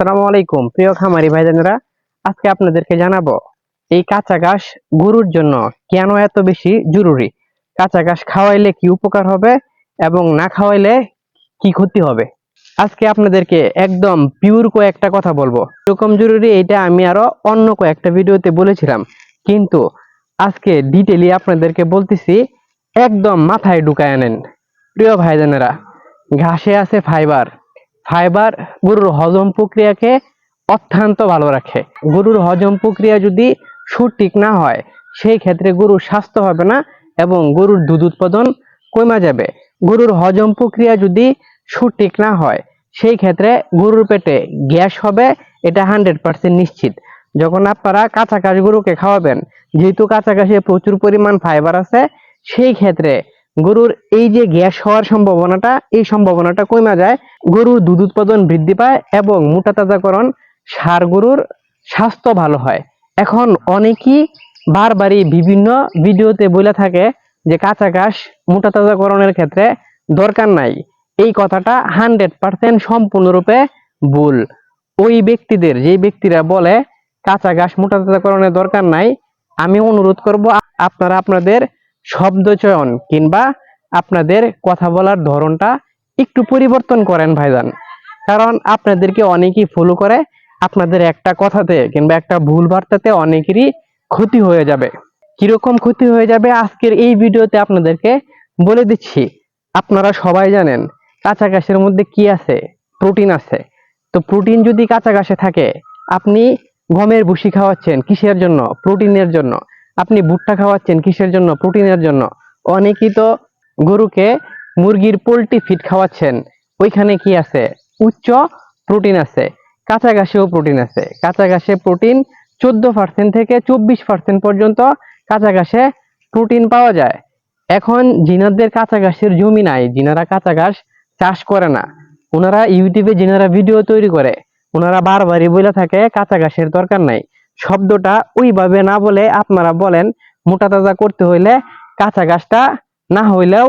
আসসালামু আলাইকুম, প্রিয় খামারি ভাইজানেরা, আজকে আপনাদেরকে জানাব, এই কাঁচা ঘাস গরুর জন্য কেন এত বেশি জরুরি? কাঁচা ঘাস খাওয়াইলে কি উপকার হবে এবং না খাওয়াইলে কি ক্ষতি হবে? আজকে আপনাদেরকে একদম পিওর কয়েকটা কথা বলব। এরকম জরুরি এটা আমি আরও অন্য কয়েকটা ভিডিওতে বলেছিলাম, কিন্তু আজকে ডিটেলি আপনাদেরকে বলতেছি, একদম মাথায় ঢুকায় আনেন। প্রিয় ভাইজানেরা, ঘাসে আছে ফাইবার ফাইবার গরুর হজম প্রক্রিয়াকে অত্যন্ত ভালো রাখে। গরুর হজম প্রক্রিয়া যদি সঠিক না হয়, সেই ক্ষেত্রে গরুর স্বাস্থ্য হবে না এবং গরুর দুধ উৎপাদন কমে যাবে। গরুর হজম প্রক্রিয়া যদি সঠিক না হয়, সেই ক্ষেত্রে গরুর পেটে গ্যাস হবে, এটা হান্ড্রেড পার্সেন্ট নিশ্চিত। যখন আপনারা কাঁচা ঘাস গরুকে খাওয়াবেন, যেহেতু কাঁচা ঘাসে প্রচুর পরিমাণ ফাইবার আছে, সেই ক্ষেত্রে গরুর এই যে গ্যাস হওয়ার সম্ভাবনাটা, এই সম্ভাবনাটা কমে যায়, গরুর দুধ উৎপাদন বৃদ্ধি পায় এবং মোটা তাজাকরণ সার গরুর স্বাস্থ্য ভালো হয়। এখন অনেকেই বারবারই বিভিন্ন ভিডিওতে বলে থাকে যে কাঁচা ঘাস মোটা তাজাকরণের ক্ষেত্রে দরকার নাই। এই কথাটা হান্ড্রেড পার্সেন্ট সম্পূর্ণরূপে ভুল। ওই ব্যক্তিদের যে ব্যক্তিরা বলে, কাঁচা ঘাস মোটা তাজাকরণের দরকার নাই আমি অনুরোধ করব আপনারা আপনাদের শব্দ চয়ন কিংবা আপনাদের কথা বলার ধরনটা একটু পরিবর্তন করেন ভাইজান। কারণ আপনাদেরকে অনেকেই ফলো করে আপনাদের একটা কথাতে কিংবা একটা ভুল বার্তাতে অনেকেরই ক্ষতি হয়ে যাবে। কীরকম ক্ষতি হয়ে যাবে আজকের এই ভিডিওতে আপনাদেরকে বলে দিচ্ছি, আপনারা সবাই জানেন কাঁচা ঘাসের মধ্যে কি আছে? প্রোটিন আছে। তো প্রোটিন যদি কাঁচা ঘাসে থাকে, আপনি গমের ভুসি খাওয়াচ্ছেন কিসের জন্য? প্রোটিনের জন্য। আপনি ভুট্টা খাওয়াচ্ছেন কিসের জন্য? প্রোটিনের জন্য। অনেকেই তো গরুকে মুরগির পোলট্রি ফিড খাওয়াচ্ছেন। ওইখানে কি আছে? উচ্চ প্রোটিন আছে, কাঁচা ঘাসেও প্রোটিন আছে। কাঁচা ঘাসে প্রোটিন চোদ্দ পার্সেন্ট থেকে চব্বিশ পার্সেন্ট পর্যন্ত কাঁচা ঘাসে প্রোটিন পাওয়া যায়। এখন জিনারদের কাঁচা ঘাসের জমি নাই, জিনারা কাঁচা ঘাস চাষ করে না। ওনারা ইউটিউবে জিনারা ভিডিও তৈরি করে। ওনারা বারবারই বলে থাকে, কাঁচা ঘাসের দরকার নাই। শব্দটা ওইভাবে না বলে আপনারা বলেন মোটা তাজা করতে হইলে কাঁচা ঘাসটা না হইলেও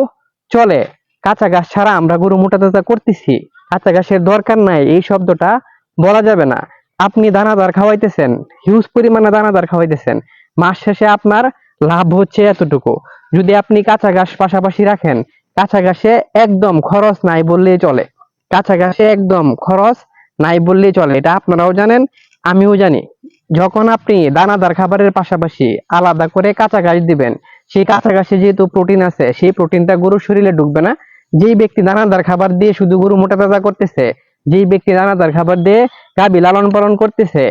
চলে। কাঁচা ঘাস ছাড়া আমরা গরু মোটা তাজা করতেছি। কাঁচা ঘাসের দরকার নাই, এই শব্দটা বলা যাবে না। আপনি দানাদার খাওয়াইতেছেন হিউজ পরিমাণে দানাদার খাওয়াইতেছেন, মাস শেষে আপনার লাভ হচ্ছে এতটুকু। যদি আপনি কাঁচা ঘাস পাশাপাশি রাখেন, কাঁচা ঘাসে একদম খরচ নাই বললেই চলে। কাঁচা ঘাসে একদম খরচ নাই বললেই চলে, এটা আপনারাও জানেন, আমিও জানি। যখন আপনি দানাদার খাবারের পাশাপাশি আলাদা করে কাঁচা ঘাস দিবেন, সেই কাঁচা ঘাসে যেহেতু প্রোটিন আছে, সেই প্রোটিনটা গরুর শরীরে ঢুকবে না। যেই ব্যক্তি দানাদার খাবার দিয়ে শুধু গরু মোটা তাজা করতেছে, যেই ব্যক্তি দানাদার খাবার দিয়ে গাভী লালন পালন করতেছে,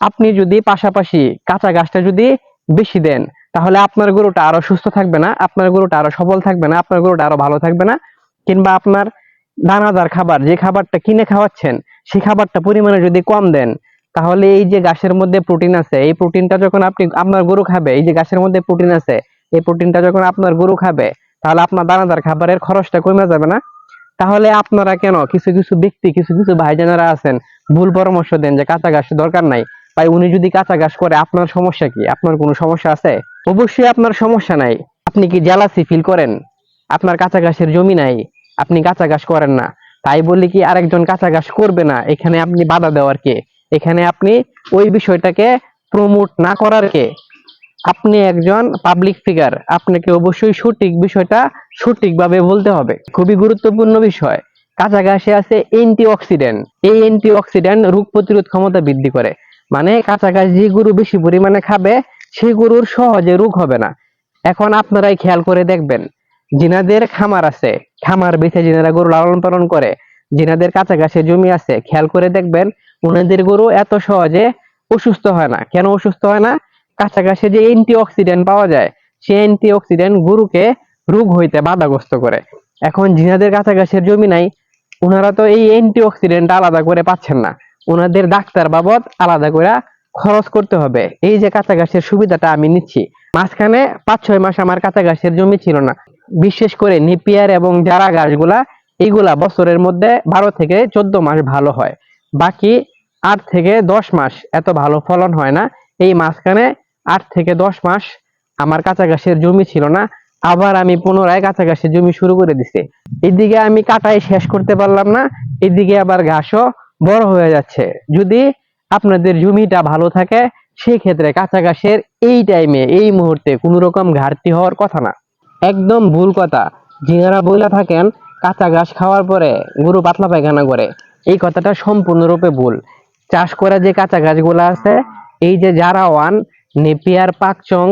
আপনি যদি পাশাপাশি কাঁচা ঘাসটা যদি বেশি দেন, তাহলে আপনার গরুটা আরও সুস্থ থাকবে না, আপনার গরুটা আরও সবল থাকবে না, আপনার গরুটা আরও ভালো থাকবে না, কিংবা আপনার দানাদার খাবার, যে খাবারটা কিনে খাওয়াচ্ছেন, সেই খাবারটা পরিমাণে যদি কম দেন তাহলে এই যে ঘাসের মধ্যে প্রোটিন আছে, এই প্রোটিনটা যখন আপনি, আপনার গরু খাবে, এই যে ঘাসের মধ্যে প্রোটিন আছে, এই প্রোটিনটা যখন আপনার গরু খাবে, তাহলে আপনার দানাদার খাবারের খরচটা কমে যাবে না? তাহলে আপনারা কেন কিছু কিছু ব্যক্তি, কিছু কিছু ভাইজানেরা আছেন, ভুল পরামর্শ দেন যে কাঁচা ঘাস দরকার নাই। তাই উনি যদি কাঁচা ঘাস করে, আপনার সমস্যা কি? আপনার কোনো সমস্যা আছে? অবশ্যই আপনার সমস্যা নাই। আপনি কি জেলাসি ফিল করেন? আপনার কাঁচা ঘাসের জমি নাই। আপনি কাঁচা ঘাস করেন না। তাই বলি কি আরেকজন কাঁচা ঘাস করবে না? এখানে আপনি বাধা দেওয়ার কে? এখানে আপনি ওই বিষয়টাকে প্রমোট না করার কে? আপনি একজন পাবলিক ফিগার আপনাকে অবশ্যই সঠিক বিষয়টা সঠিকভাবে বলতে হবে। খুবই গুরুত্বপূর্ণ বিষয় কাঁচা ঘাসে আছে অ্যান্টি অক্সিডেন্ট এই অ্যান্টি অক্সিডেন্ট রোগ প্রতিরোধ ক্ষমতা বৃদ্ধি করে। মানে কাঁচা ঘাস যে গরু বেশি পরিমাণে খাবে সেই গরুর সহজে রোগ হবে না। এখন আপনারাই খেয়াল করে দেখবেন, জিনাদের খামার আছে, খামার বেছে জিনারা গরু লালন পালন করে, জিনাদের কাঁচা ঘাসে জমি আছে, খেয়াল করে দেখবেন ওনাদের গরু এত সহজে অসুস্থ হয় না। কেন অসুস্থ হয় না? ঘাসে যে অ্যান্টি অক্সিডেন্ট পাওয়া যায়, সেই অ্যান্টি অক্সিডেন্ট গরুকে রোগ হইতে বাধাগ্রস্ত করে। এখন জিনাদের ঘাসের জমি নাই, ওনারা তো এই অ্যান্টি অক্সিডেন্ট আলাদা করে পাচ্ছেন না। ওনাদের ডাক্তার বাবদ আলাদা করে খরচ করতে হবে। এই যে কাঁচা ঘাসের সুবিধাটা আমি নিচ্ছি। মাঝখানে পাঁচ ছয় মাস আমার ঘাসের জমি ছিল না। বিশেষ করে নিপিয়ার এবং যারা ঘাসগুলা এইগুলা বছরের মধ্যে বারো থেকে চোদ্দ মাস ভালো হয়। বাকি আট থেকে দশ মাস এত ভালো ফলন হয় না। এই মাঝখানে আট থেকে দশ মাস আমার ঘাসের জমি ছিল না। আবার আমি পুনরায় ঘাসের জমি শুরু করে দিছি। এদিকে আমি কাটাই শেষ করতে পারলাম না, এদিকে আবার ঘাসও বড় হয়ে যাচ্ছে। যদি আপনাদের জমিটা ভালো থাকে সেই ক্ষেত্রে কাঁচা এই টাইমে এই মুহূর্তে কোনো রকম ঘাটতি হওয়ার কথা না। একদম ভুল কথা। যিনারা বইলা থাকেন, কাঁচা ঘাস খাওয়ার পরে গরু পাতলা পায়খানা করে, এই কথাটা সম্পূর্ণরূপে ভুল। চাষ করা যে কাঁচা ঘাসগুলো আছে, এই যে জারা ওয়ান নেপিয়ার, পাকচং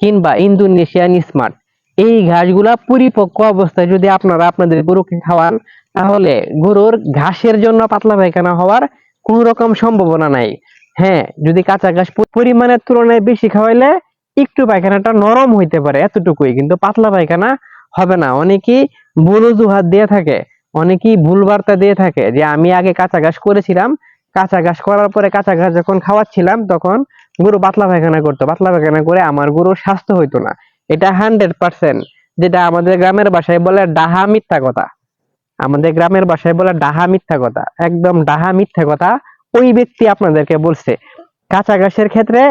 কিংবা ইন্দোনেশিয়ান স্মার্ট, এই ঘাসগুলা পরিপক্ক অবস্থায় যদি আপনারা আপনাদের গরুকে খাওয়ান, তাহলে গরুর ঘাসের জন্য পাতলা পায়খানা হওয়ার কোনো রকম সম্ভাবনা নাই। হ্যাঁ যদি কাঁচা ঘাস পরিমাণের তুলনায় বেশি খাওয়াইলে একটু পায়খানাটা নরম হইতে পারে, এতটুকুই। কিন্তু পাতলা পায়খানা হবে না। অনেকেই ভুল দিয়ে থাকে, অনেকেই ভুল বার্তা দিয়ে থাকে যে, আমি আগে কাঁচা ঘাস করেছিলাম কাঁচা ঘাস করার পরে কাঁচা ঘাস যখন খাওয়াচ্ছিলাম, তখন গরু পাতলা পায়খানা করতো। পাতলা পায়খানা করে আমার গরুর স্বাস্থ্য হইতো না। এটা হান্ড্রেড পার্সেন্ট যেটা আমাদের গ্রামের ভাষায় বলে ডাহা মিথ্যা কথা। আমাদের গ্রামের ভাষায় বলে ডাহা মিথ্যা কথা। একদম ডাহা মিথ্যা কথা ওই ব্যক্তি আপনাদেরকে বলছে। কাঁচা ঘাসের ক্ষেত্রে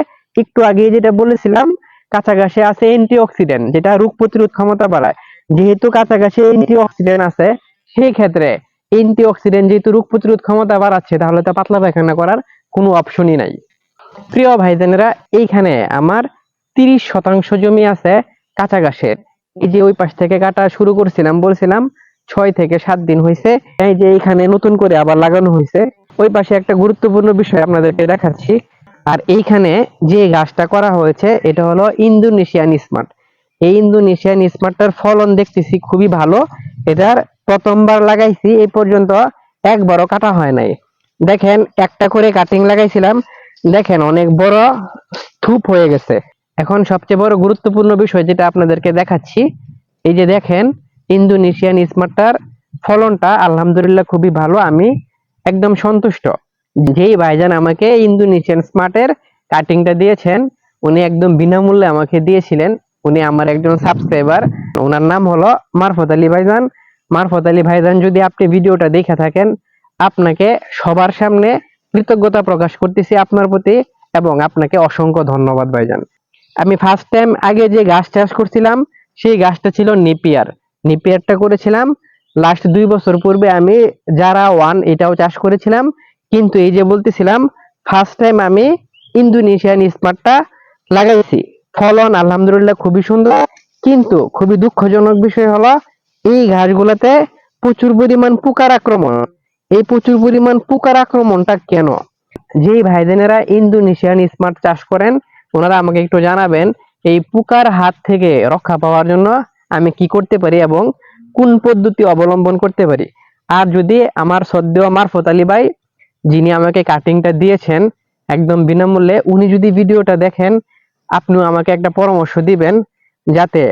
একটু আগে যেটা বলেছিলাম, কাঁচা ঘাসে আছে অ্যান্টিঅক্সিডেন্ট যেটা রোগ প্রতিরোধ ক্ষমতা বাড়ায়। যেহেতু কাঁচা ঘাসে অ্যান্টিঅক্সিডেন্ট আছে, সেই ক্ষেত্রে অ্যান্টিঅক্সিডেন্ট যেহেতু রোগ প্রতিরোধ ক্ষমতা বাড়াচ্ছে, তাহলে তো পাতলা পায়খানা করার কোনো অপশনই নাই। প্রিয় ভাইজানেরা, এইখানে আমার তিরিশ শতাংশ জমি আছে কাঁচা ঘাসের। এই যে ওই পাশ থেকে কাটা শুরু করছিলাম, বলছিলাম ছয় থেকে সাত দিন হয়েছে। এই যে এইখানে নতুন করে আবার লাগানো হয়েছে। ওই পাশে একটা গুরুত্বপূর্ণ বিষয় আপনাদেরকে দেখাচ্ছি। আর এইখানে যে গাছটা করা হয়েছে, এটা হলো ইন্দোনেশিয়ান স্মার্ট। এই ইন্দোনেশিয়ান স্মার্টটার ফলন দেখতেছি খুবই ভালো। এটার প্রথমবার লাগাইছি, এই পর্যন্ত একবারও কাটা হয় নাই। দেখেন, একটা করে কাটিং লাগাইছিলাম। দেখেন, অনেক বড় স্তূপ হয়ে গেছে। এখন সবচেয়ে বড় গুরুত্বপূর্ণ বিষয় যেটা আপনাদেরকে দেখাচ্ছি, এই যে দেখেন, ইন্দোনেশিয়ান স্মার্টটার ফলনটা আলহামদুলিল্লাহ খুবই ভালো, আমি একদম সন্তুষ্ট। যেই ভাইজান আমাকে ইন্দোনেশিয়ান স্মার্টের কাটিংটা দিয়েছেন, উনি একদম বিনামূল্যে আমাকে দিয়েছিলেন। উনি আমার একজন সাবস্ক্রাইবার ওনার নাম হলো মারফত আলী ভাইজান। মারফত আলী ভাইজান, যদি আপনি ভিডিওটা দেখে থাকেন, আপনাকে সবার সামনে কৃতজ্ঞতা প্রকাশ করতেছি আপনার প্রতি এবং আপনাকে অসংখ্য ধন্যবাদ ভাইজান। আমি ফার্স্ট টাইম আগে যে গাছ চাষ করছিলাম, সেই গাছটা ছিল নেপিয়ার। নেপিয়ারটা করেছিলাম। লাস্ট দুই বছর পূর্বে আমি যারা ওয়ান এটাও চাষ করেছিলাম। কিন্তু এই যে বলতেছিলাম ফার্স্ট টাইম আমি ইন্দোনেশিয়ান স্মার্টটা লাগাইছি। ফলন আলহামদুলিল্লাহ খুবই সুন্দর, কিন্তু খুবই দুঃখজনক বিষয় হলো এই ঘাসগুলোতে প্রচুর পরিমাণ পোকার আক্রমণ। এই প্রচুর পরিমাণ পোকার আক্রমণটা কেন? যেই ভাইজানেরা ইন্দোনেশিয়ান স্মার্ট চাষ করেন, ওনারা আমাকে একটু জানাবেন, এই পোকার হাত থেকে রক্ষা পাওয়ার জন্য আমি কি করতে পারি এবং কোন পদ্ধতি অবলম্বন করতে পারি? আর যদি আমার সদ্য মারফত আলী ভাই, যিনি আমাকে কাটিংটা দিয়েছেন, একদম বিনামূল্যে, উনি যদি ভিডিওটা দেখেন, আপনিও আমাকে একটা পরামর্শ দিবেন, যাতে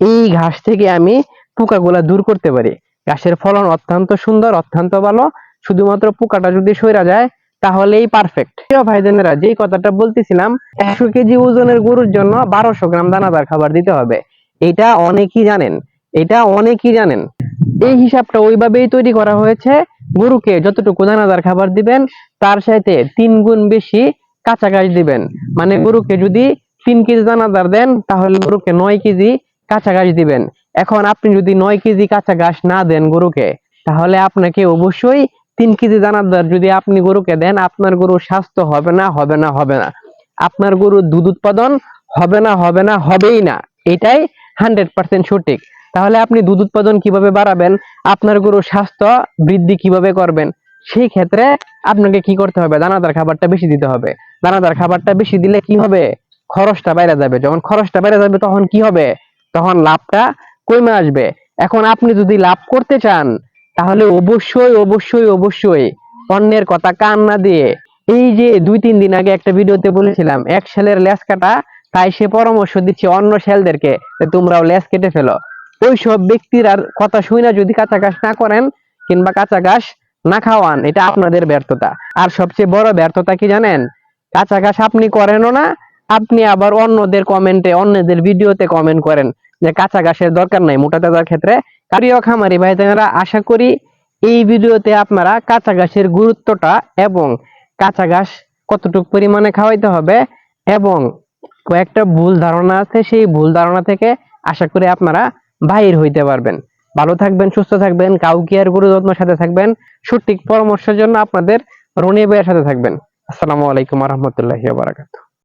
এই ঘাস থেকে আমি পোকাগুলা দূর করতে পারি। গাছের ফলন অত্যন্ত সুন্দর, অত্যন্ত ভালো। শুধুমাত্র পোকাটা যদি সইরা যায়, তাহলেই পারফেক্ট প্রিয় ভাইজানেরা যেই কথাটা বলতেছিলাম, একশো কেজি ওজনের গরুর জন্য বারোশো গ্রাম দানাদার খাবার দিতে হবে। এটা অনেকেই জানেন। এটা অনেকেই জানেন। এই হিসাবটা ওইভাবেই তৈরি করা হয়েছে। গরুকে যতটুকু দানাদার খাবার দিবেন, তার সাথে তিন গুণ বেশি কাঁচা ঘাস দিবেন। মানে গরুকে যদি তিন কেজি দানাদার দেন, তাহলে গরুকে নয় কেজি কাঁচা ঘাস দিবেন। এখন আপনি যদি নয় কেজি কাঁচা ঘাস না দেন গরুকে, তাহলে আপনাকে অবশ্যই তিন কেজি দানাদার যদি আপনি গরুকে দেন, আপনার গরুর স্বাস্থ্য হবে না হবে না হবে না। আপনার গরুর দুধ উৎপাদন হবে না হবে না, হবেই না। এটাই হান্ড্রেড পার্সেন্ট সঠিক। তাহলে আপনি দুধ উৎপাদন কীভাবে বাড়াবেন, আপনার গরুর স্বাস্থ্য বৃদ্ধি কীভাবে করবেন, সেই ক্ষেত্রে আপনাকে কি করতে হবে? দানাদার খাবারটা বেশি দিতে হবে। দানাদার খাবারটা বেশি দিলে কি হবে? খরচটা বাইরে যাবে। যখন খরচটা বাইরে যাবে তখন কি হবে? তখন লাভটা কমে আসবে? এখন আপনি যদি লাভ করতে চান, তাহলে অবশ্যই অবশ্যই অবশ্যই অন্যের কথা কান না দিয়ে। এই যে দুই তিন দিন আগে একটা ভিডিওতে বলেছিলাম, এক শেলের লেস কাটা, তাই সে পরামর্শ দিচ্ছে অন্য শেলদেরকে যে তোমরাও লেস কেটে ফেলো। ওই সব ব্যক্তির আর কথা শুই না, যদি কাঁচা ঘাস না করেন কিংবা কাঁচা ঘাস না খাওয়ান, এটা আপনাদের ব্যর্থতা। আর সবচেয়ে বড় ব্যর্থতা কি জানেন? কাঁচা ঘাস আপনি করেনও না, আপনি আবার অন্যদের কমেন্টে অন্যদের ভিডিওতে কমেন্ট করেন। যে কাঁচা ঘাসের দরকার নাই মোটা তাজার ক্ষেত্রে। প্রিয় খামারি ভাই বোনেরা, আশা করি এই ভিডিওতে আপনারা কাঁচা ঘাসের গুরুত্বটা এবং কাঁচা ঘাস কতটুকু পরিমাণে খাওয়াইতে হবে এবং কয়েকটা ভুল ধারণা আছে সেই ভুল ধারণা থেকে আশা করি আপনারা বাহির হইতে পারবেন। ভালো থাকবেন সুস্থ থাকবেন কাউকে আর গরু যত্নের সাথে থাকবেন। সঠিক পরামর্শের জন্য আপনাদের রনি ভাইয়ের সাথে থাকবেন। আসসালামু আলাইকুম রহমতুল্লাহি বারাকাতু